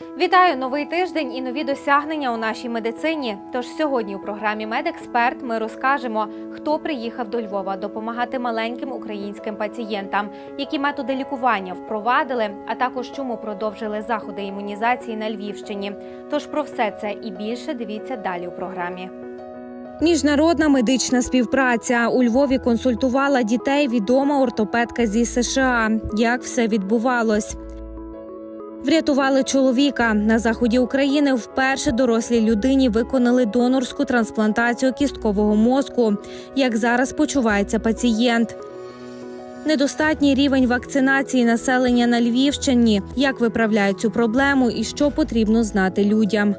Вітаю новий тиждень і нові досягнення у нашій медицині. Тож сьогодні у програмі Медексперт ми розкажемо, хто приїхав до Львова допомагати маленьким українським пацієнтам, які методи лікування впровадили, а також чому продовжили заходи імунізації на Львівщині. Тож про все це і більше дивіться далі у програмі. Міжнародна медична співпраця у Львові консультувала дітей відома ортопедка зі США. Як все відбувалось? Врятували чоловіка на заході України. Вперше дорослій людині виконали донорську трансплантацію кісткового мозку. Як зараз почувається пацієнт? Недостатній рівень вакцинації населення на Львівщині. Як виправляють цю проблему і що потрібно знати людям?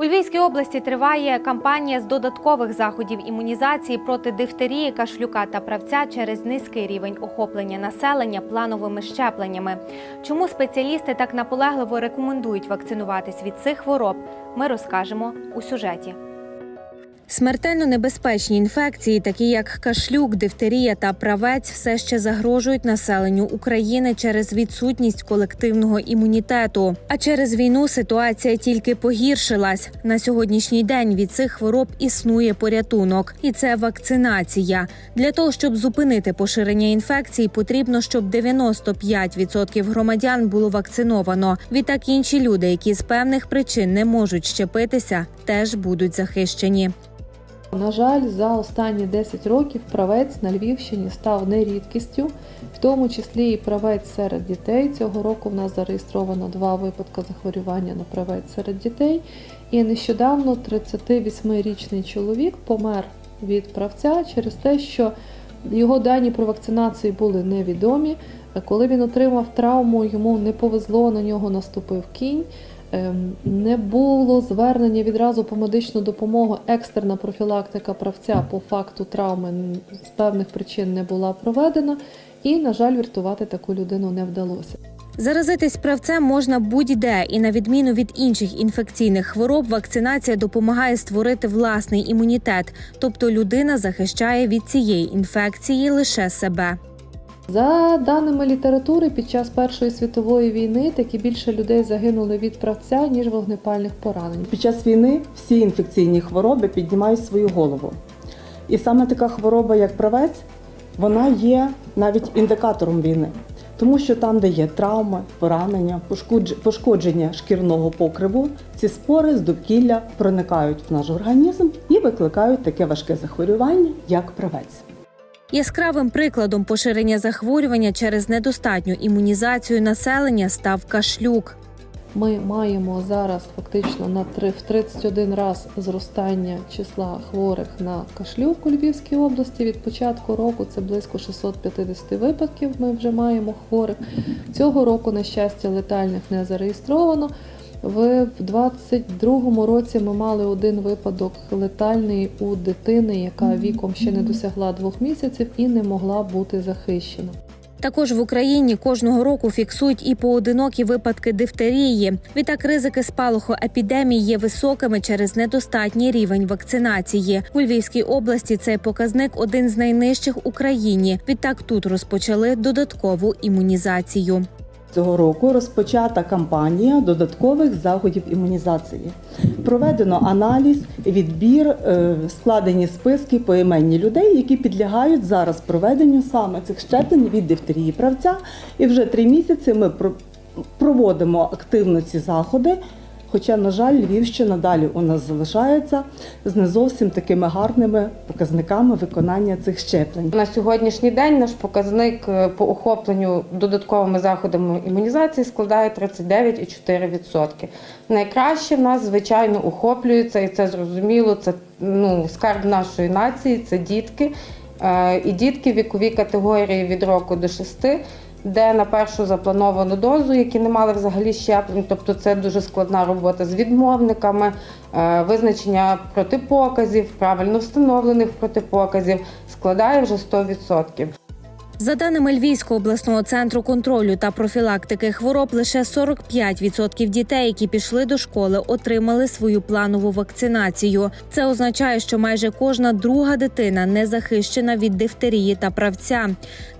У Львівській області триває кампанія з додаткових заходів імунізації проти дифтерії, кашлюка та правця через низький рівень охоплення населення плановими щепленнями. Чому спеціалісти так наполегливо рекомендують вакцинуватись від цих хвороб? Ми розкажемо у сюжеті. Смертельно небезпечні інфекції, такі як кашлюк, дифтерія та правець, все ще загрожують населенню України через відсутність колективного імунітету. А через війну ситуація тільки погіршилась. На сьогоднішній день від цих хвороб існує порятунок, і це вакцинація. Для того щоб зупинити поширення інфекцій, потрібно, щоб 95% громадян було вакциновано. Відтак інші люди, які з певних причин не можуть щепитися, теж будуть захищені. На жаль, за останні 10 років правець на Львівщині став не рідкістю, в тому числі і правець серед дітей. Цього року в нас зареєстровано два випадки захворювання на правець серед дітей. І нещодавно 38-річний чоловік помер від правця через те, що його дані про вакцинацію були невідомі. Коли він отримав травму, йому не повезло, на нього наступив кінь. Ем, Не було звернення відразу по медичну допомогу. Екстерна профілактика правця по факту травми з певних причин не була проведена, і, на жаль, врятувати таку людину не вдалося. Заразитись правцем можна будь-де, і на відміну від інших інфекційних хвороб, вакцинація допомагає створити власний імунітет, тобто людина захищає від цієї інфекції лише себе. За даними літератури, під час Першої світової війни таки більше людей загинули від правця, ніж вогнепальних поранень. Під час війни всі інфекційні хвороби піднімають свою голову. І саме така хвороба, як правець, вона є навіть індикатором війни. Тому що там, де є травми, поранення, пошкодження шкірного покриву, ці спори з довкілля проникають в наш організм і викликають таке важке захворювання, як правець. Яскравим прикладом поширення захворювання через недостатню імунізацію населення став кашлюк. Ми маємо зараз фактично на три- в 31 раз зростання числа хворих на кашлюк у Львівській області. Від початку року це близько 650 випадків. Ми вже маємо хворих. Цього року, на щастя, летальних не зареєстровано. В 22-му році ми мали один випадок летальний у дитини, яка віком ще не досягла двох місяців і не могла бути захищена. Також в Україні кожного року фіксують і поодинокі випадки дифтерії. Відтак ризики спалаху епідемії є високими через недостатній рівень вакцинації. У Львівській області цей показник один з найнижчих в Україні. Відтак тут розпочали додаткову імунізацію. Цього року розпочата кампанія додаткових заходів імунізації. Проведено аналіз, відбір, е, складені списки поіменні людей, які підлягають зараз проведенню саме цих щеплень від дифтерії правця. І вже три місяці ми про- проводимо активно ці заходи. Хоча, на жаль, Львівщина далі у нас залишається з не зовсім такими гарними показниками виконання цих щеплень. На сьогоднішній день наш показник е, по охопленню додатковими заходами імунізації складає 39,4%. Найкраще в нас, звичайно, охоплюється, і це зрозуміло, це ну, скарб нашої нації, це дітки. Е, І дітки вікові категорії від року до 6, де на першу заплановану дозу, які не мали взагалі щеплень, тобто це дуже складна робота з відмовниками, е, визначення протипоказів, правильно встановлених протипоказів, складає вже 100%. За даними Львівського обласного центру контролю та профілактики хвороб, лише 45% дітей, які пішли до школи, отримали свою планову вакцинацію. Це означає, що майже кожна друга дитина не захищена від дифтерії та правця.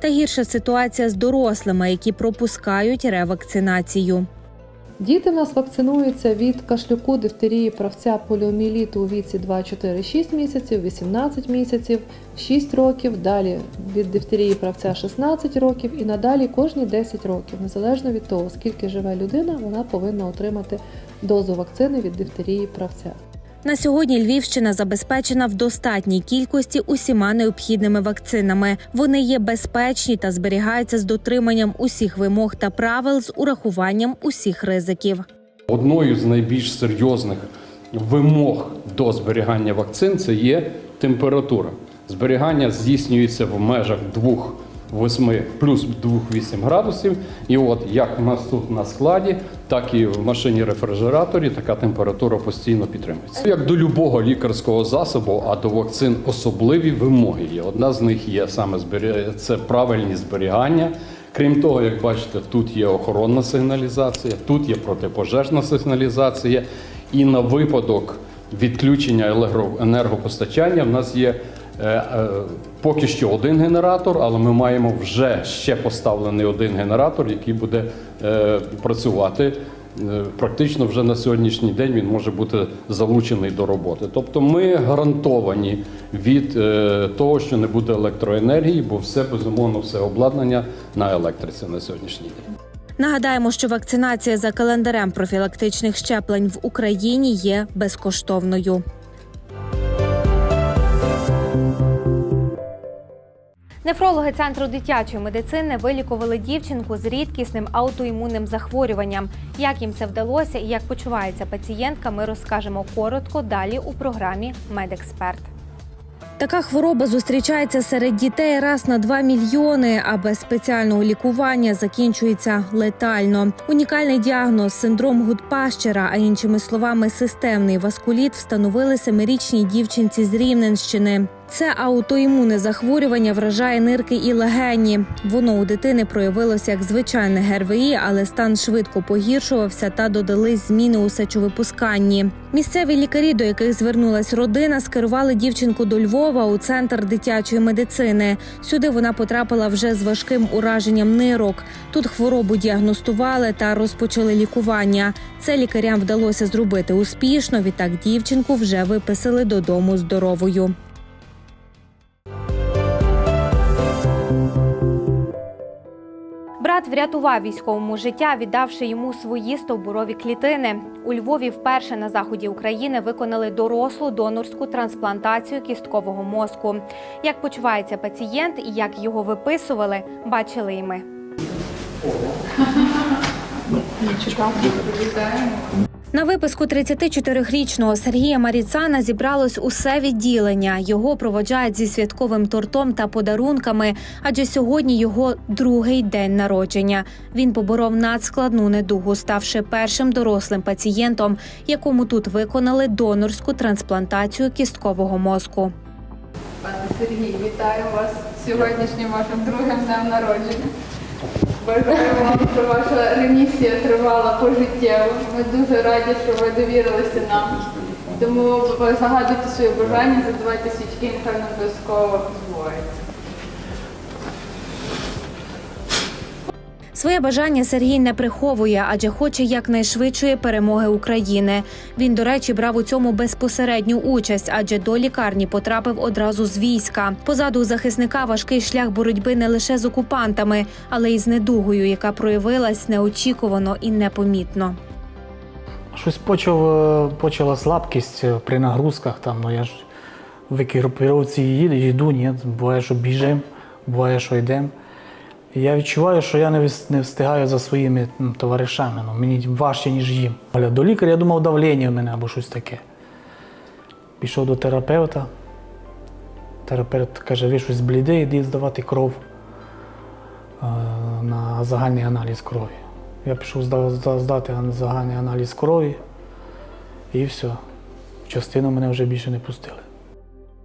Та гірша ситуація з дорослими, які пропускають ревакцинацію. Діти в нас вакцинуються від кашлюку, дифтерії, правця, поліоміеліту у віці 2, 4, 6 місяців, 18 місяців, 6 років, далі від дифтерії правця 16 років і надалі кожні 10 років. Незалежно від того, скільки живе людина, вона повинна отримати дозу вакцини від дифтерії правця. На сьогодні Львівщина забезпечена в достатній кількості усіма необхідними вакцинами. Вони є безпечні та зберігаються з дотриманням усіх вимог та правил з урахуванням усіх ризиків. Одною з найбільш серйозних вимог до зберігання вакцин це є температура. Зберігання здійснюється в межах 2,8 плюс 2,8 градусів. І от як у нас тут на складі, так і в машині рефрижераторі така температура постійно підтримується. Як до любого лікарського засобу, а до вакцин особливі вимоги є. Одна з них є саме зберігання, це правильні зберігання. Крім того, як бачите, тут є охоронна сигналізація, тут є протипожежна сигналізація, і на випадок відключення енергопостачання в нас є е, е, поки що один генератор, але ми маємо вже ще поставлений один генератор, який буде е, працювати. Е, Практично вже на сьогоднішній день він може бути залучений до роботи. Тобто ми гарантовані від е, того, що не буде електроенергії, бо все безумовно, все обладнання на електриці на сьогоднішній день. Нагадаємо, що вакцинація за календарем профілактичних щеплень в Україні є безкоштовною. Нефрологи центру дитячої медицини вилікували дівчинку з рідкісним аутоімунним захворюванням. Як їм це вдалося і як почувається пацієнтка, ми розкажемо коротко далі у програмі Медексперт. Така хвороба зустрічається серед дітей раз на 2 мільйони, а без спеціального лікування закінчується летально. Унікальний діагноз синдром Гудпащера, а іншими словами, системний васкуліт, встановили семирічній дівчинці з Рівненщини. Це аутоімунне захворювання вражає нирки і легені. Воно у дитини проявилося як звичайне ГРВІ, але стан швидко погіршувався та додались зміни у сечовипусканні. Місцеві лікарі, до яких звернулась родина, скерували дівчинку до Львова у центр дитячої медицини. Сюди вона потрапила вже з важким ураженням нирок. Тут хворобу діагностували та розпочали лікування. Це лікарям вдалося зробити успішно. Відтак дівчинку вже виписали додому здоровою. Брат врятував військовому життя, віддавши йому свої стовбурові клітини. У Львові вперше на заході України виконали дорослу донорську трансплантацію кісткового мозку. Як почувається пацієнт і як його виписували, бачили і ми. На виписку 34-річного Сергія Маріцана зібралось усе відділення. Його проводжають зі святковим тортом та подарунками, адже сьогодні його другий день народження. Він поборов надскладну недугу, ставши першим дорослим пацієнтом, якому тут виконали донорську трансплантацію кісткового мозку. Пане Сергій, вітаю вас сьогоднішнім вашим другим днем народження. Бажаю вам, щоб ваша ремісія тривала пожиттєво. Ми дуже раді, що ви довірилися нам. Тому загадуйте своє бажання, задавайте свічки, нехай нам обов'язково збувається. Своє бажання Сергій не приховує, адже хоче якнайшвидшої перемоги України. Він, до речі, брав у цьому безпосередню участь, адже до лікарні потрапив одразу з війська. Позаду у захисника важкий шлях боротьби не лише з окупантами, але й з недугою, яка проявилась неочікувано і непомітно. Щось почав, е, почала слабкість е, при нагрузках. Там, ну я ж в екіпіровці їду, йду, ні, буває, що біжимо, буває, що йдемо. Я відчуваю, що я не встигаю за своїми товаришами. Ну, мені важче, ніж їм. До лікаря я думав, давлення в мене або щось таке. Пішов до терапевта. Терапевт каже, ви щось бліде, йди здавати кров е, на загальний аналіз крові. Я пішов здати загальний аналіз крові і все. Частину мене вже більше не пустили.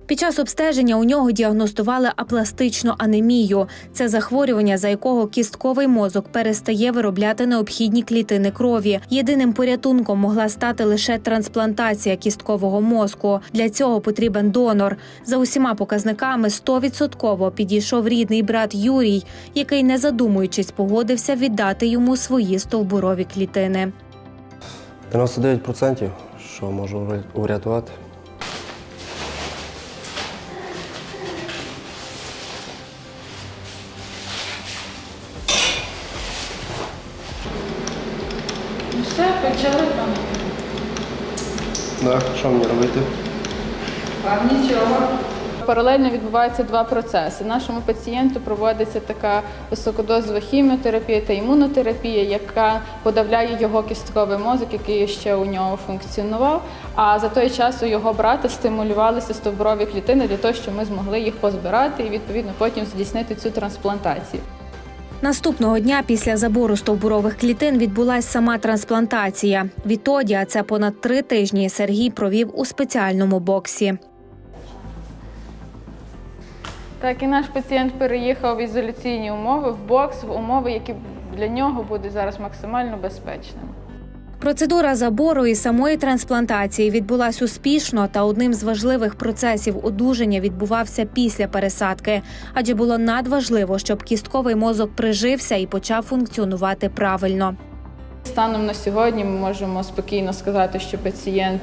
Під час обстеження у нього діагностували апластичну анемію. Це захворювання, за якого кістковий мозок перестає виробляти необхідні клітини крові. Єдиним порятунком могла стати лише трансплантація кісткового мозку. Для цього потрібен донор. За усіма показниками 100% підійшов рідний брат Юрій, який, не задумуючись, погодився віддати йому свої стовбурові клітини. 99%, що можу врятувати. Так, що мені робити? Вам нічого. Паралельно відбуваються два процеси. Нашому пацієнту проводиться така високодозова хіміотерапія та імунотерапія, яка подавляє його кістковий мозок, який ще у нього функціонував. А за той час у його брата стимулювалися стовбурові клітини для того, щоб ми змогли їх позбирати і відповідно потім здійснити цю трансплантацію. Наступного дня після забору стовбурових клітин відбулася сама трансплантація. Відтоді, а це понад три тижні, Сергій провів у спеціальному боксі. Так, і наш пацієнт переїхав в ізоляційні умови, в бокс, в умови, які для нього будуть зараз максимально безпечними. Процедура забору і самої трансплантації відбулась успішно, та одним з важливих процесів одужання відбувався після пересадки, адже було надважливо, щоб кістковий мозок прижився і почав функціонувати правильно. Станом на сьогодні ми можемо спокійно сказати, що пацієнт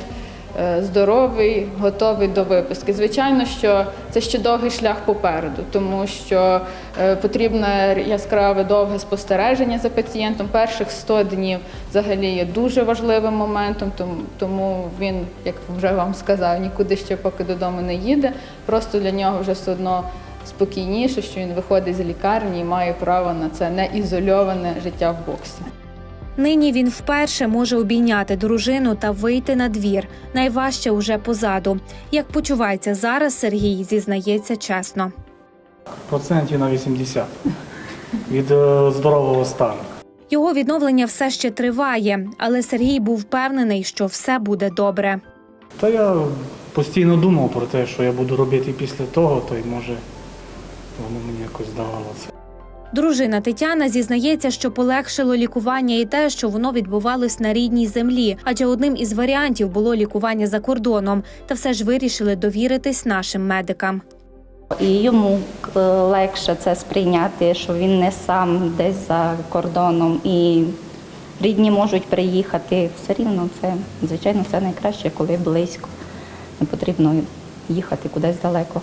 здоровий, готовий до виписки. Звичайно, що це ще довгий шлях попереду, тому що е, потрібне яскраве довге спостереження за пацієнтом. Перших 100 днів взагалі є дуже важливим моментом, тому він, як вже вам сказав, нікуди ще поки додому не їде. Просто для нього вже все одно спокійніше, що він виходить з лікарні і має право на це неізольоване життя в боксі. Нині він вперше може обійняти дружину та вийти на двір. Найважче уже позаду. Як почувається зараз, Сергій зізнається чесно. Процентів на 80 від е, здорового стану. Його відновлення все ще триває, але Сергій був впевнений, що все буде добре. Та я постійно думав про те, що я буду робити після того, то й може воно мені якось здавалося. Дружина Тетяна зізнається, що полегшило лікування і те, що воно відбувалось на рідній землі, адже одним із варіантів було лікування за кордоном, та все ж вирішили довіритись нашим медикам. І йому е, легше це сприйняти, що він не сам десь за кордоном і рідні можуть приїхати. Все рівно це, звичайно, все найкраще, коли близько. Не потрібно їхати кудись далеко.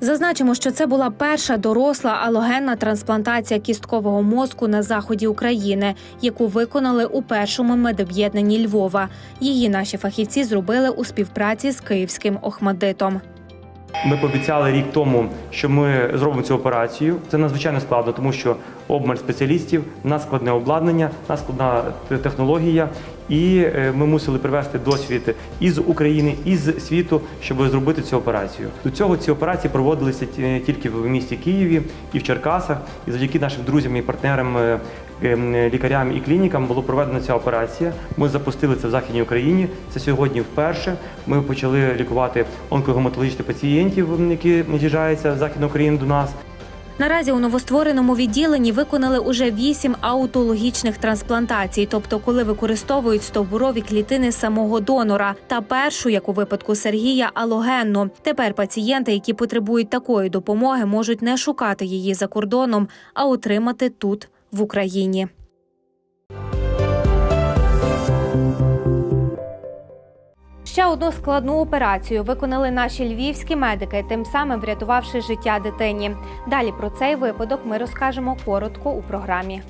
Зазначимо, що це була перша доросла алогенна трансплантація кісткового мозку на заході України, яку виконали у першому медоб'єднанні Львова. Її наші фахівці зробили у співпраці з київським Охмадитом. Ми пообіцяли рік тому, що ми зробимо цю операцію. Це надзвичайно складно, тому що обмаль спеціалістів, надскладне обладнання, надскладна те- технологія. І е, ми мусили привести досвід із України, із світу, щоб зробити цю операцію. До цього ці операції проводилися ті- тільки в місті Києві і в Черкасах. І завдяки нашим друзям і партнерам, е, ем, лікарям і клінікам було проведена ця операція. Ми запустили це в Західній Україні. Це сьогодні вперше. Ми почали лікувати онкогематологічних пацієнтів, які надіжаються з Західної України до нас. Наразі у новоствореному відділенні виконали уже вісім аутологічних трансплантацій, тобто коли використовують стовбурові клітини самого донора, та першу, як у випадку Сергія, алогенну. Тепер пацієнти, які потребують такої допомоги, можуть не шукати її за кордоном, а отримати тут, в Україні. Ще одну складну операцію виконали наші львівські медики, тим самим врятувавши життя дитині. Далі про цей випадок ми розкажемо коротко у програмі.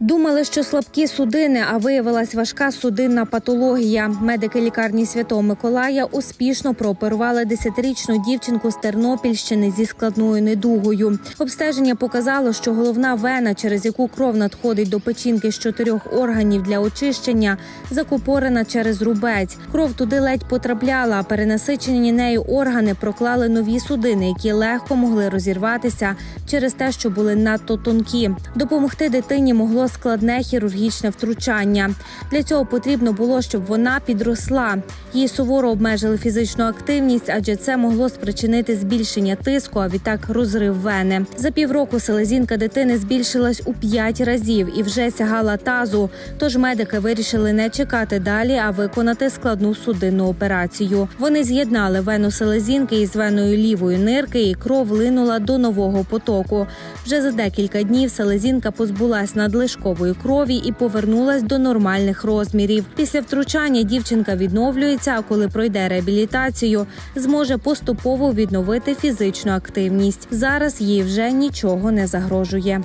Думали, що слабкі судини, а виявилась важка судинна патологія. Медики лікарні Святого Миколая успішно прооперували 10-річну дівчинку з Тернопільщини зі складною недугою. Обстеження показало, що головна вена, через яку кров надходить до печінки з чотирьох органів для очищення, закупорена через рубець. Кров туди ледь потрапляла, а перенасичені нею органи проклали нові судини, які легко могли розірватися через те, що були надто тонкі. Допомогти дитині могло про складне хірургічне втручання. Для цього потрібно було, щоб вона підросла. Їй суворо обмежили фізичну активність, адже це могло спричинити збільшення тиску, а відтак розрив вени. За півроку селезінка дитини збільшилась у п'ять разів і вже сягала тазу. Тож медики вирішили не чекати далі, а виконати складну судинну операцію. Вони з'єднали вену селезінки із веною лівої нирки, і кров линула до нового потоку. Вже за декілька днів селезінка позбулась надлишкової крові і повернулась до нормальних розмірів. Після втручання дівчинка відновлюється, а коли пройде реабілітацію, зможе поступово відновити фізичну активність. Зараз їй вже нічого не загрожує.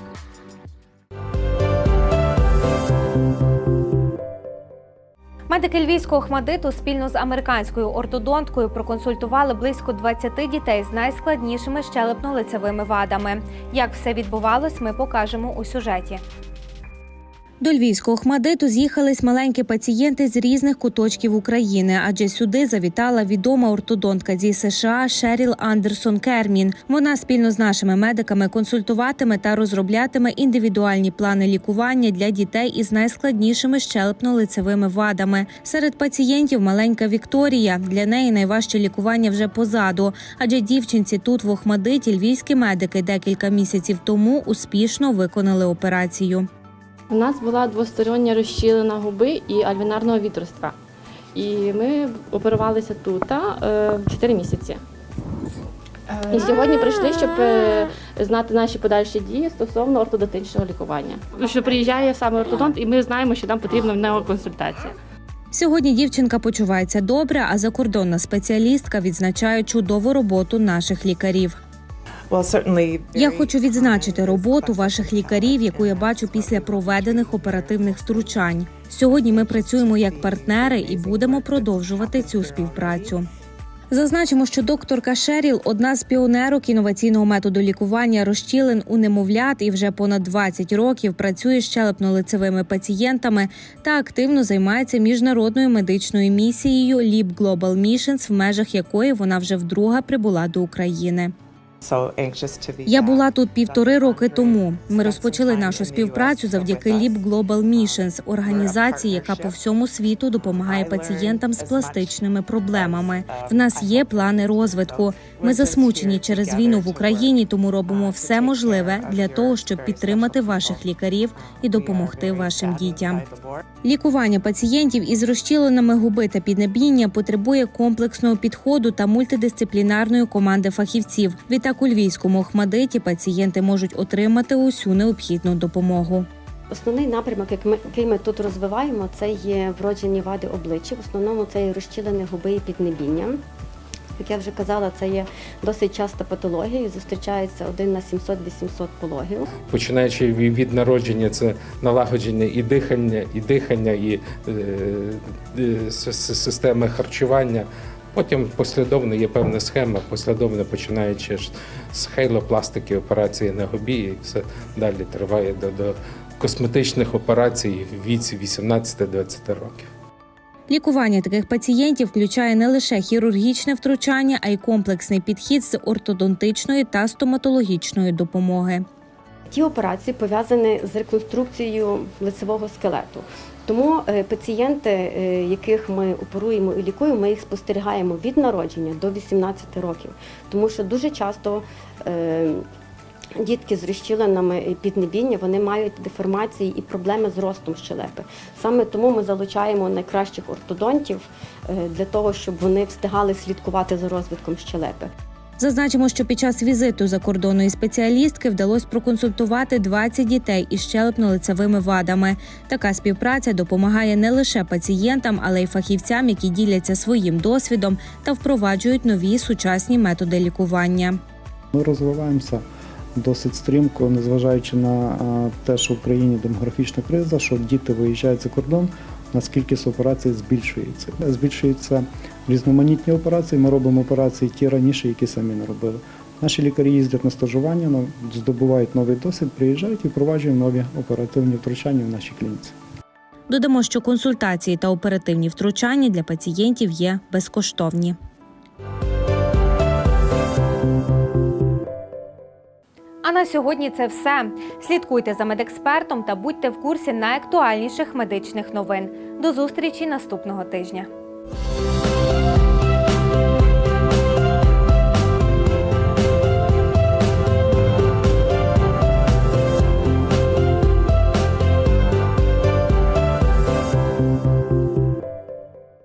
Медики львівського хмадиту спільно з американською ортодонткою проконсультували близько 20 дітей з найскладнішими щелепно-лицевими вадами. Як все відбувалось, ми покажемо у сюжеті. До львівського хмадиту з'їхались маленькі пацієнти з різних куточків України, адже сюди завітала відома ортодонтка зі США Шеріл Андерсон Кермін. Вона спільно з нашими медиками консультуватиме та розроблятиме індивідуальні плани лікування для дітей із найскладнішими щелепно-лицевими вадами. Серед пацієнтів маленька Вікторія. Для неї найважче лікування вже позаду, адже дівчинці тут в Охмадиті львівські медики декілька місяців тому успішно виконали операцію. У нас була двостороння розщілена губи і альвінарного відростка. І ми оперувалися тут е, 4 місяці. І сьогодні прийшли, щоб е, знати наші подальші дії стосовно ортодонтичного лікування. Що приїжджає саме ортодонт, і ми знаємо, що нам потрібна в нього консультація. Сьогодні дівчинка почувається добре, а закордонна спеціалістка відзначає чудову роботу наших лікарів. Я хочу відзначити роботу ваших лікарів, яку я бачу після проведених оперативних втручань. Сьогодні ми працюємо як партнери і будемо продовжувати цю співпрацю. Зазначимо, що докторка Шеріл одна з піонерок інноваційного методу лікування розчілин у немовлят і вже понад 20 років працює з щелепно-лицевими пацієнтами та активно займається міжнародною медичною місією Leap Global Missions, в межах якої вона вже вдруге прибула до України. Я була тут півтори роки тому. Ми розпочали нашу співпрацю завдяки Leap Global Missions, організації, яка по всьому світу допомагає пацієнтам з пластичними проблемами. В нас є плани розвитку. Ми засмучені через війну в Україні, тому робимо все можливе для того, щоб підтримати ваших лікарів і допомогти вашим дітям. Лікування пацієнтів із розчіленими губи та піднебіння потребує комплексного підходу та мультидисциплінарної команди фахівців. Відтак у львівському охмадиті пацієнти можуть отримати усю необхідну допомогу. Основний напрямок, як ми- який ми тут розвиваємо, це є вроджені вади обличчя. В основному це є розчілені губи і піднебіння. Як я вже казала, це є досить часта патологія і зустрічається один на 700-800 пологів. починаючи від народження, це налагодження і дихання, і дихання, і е, е, системи харчування. Потім послідовно є певна схема, послідовно починаючи з хейлопластики, операції на губі, і все далі триває до, до косметичних операцій в віці 18-20 років. Лікування таких пацієнтів включає не лише хірургічне втручання, а й комплексний підхід з ортодонтичної та стоматологічної допомоги. Ті операції пов'язані з реконструкцією лицевого скелету. Тому е, пацієнти, е, яких ми оперуємо і лікуємо, ми їх спостерігаємо від народження до 18 років. Тому що дуже часто е, дітки з розщілинами піднебіння вони мають деформації і проблеми з ростом щелепи. Саме тому ми залучаємо найкращих ортодонтів для того, щоб вони встигали слідкувати за розвитком щелепи. Зазначимо, що під час візиту закордонної спеціалістки вдалося проконсультувати 20 дітей із щелепно-лицевими вадами. Така співпраця допомагає не лише пацієнтам, але й фахівцям, які діляться своїм досвідом та впроваджують нові сучасні методи лікування. Ми розвиваємося досить стрімко, незважаючи на те, що в країні демографічна криза, що діти виїжджають за кордон, у нас кількість операцій збільшується. Збільшуються різноманітні операції. Ми робимо операції ті раніше, які самі не робили. Наші лікарі їздять на стажування, здобувають новий досвід, приїжджають і впроваджуємо нові оперативні втручання в нашій клініці. Додамо, що консультації та оперативні втручання для пацієнтів є безкоштовні. А на сьогодні це все. Слідкуйте за медекспертом та будьте в курсі найактуальніших медичних новин. До зустрічі наступного тижня.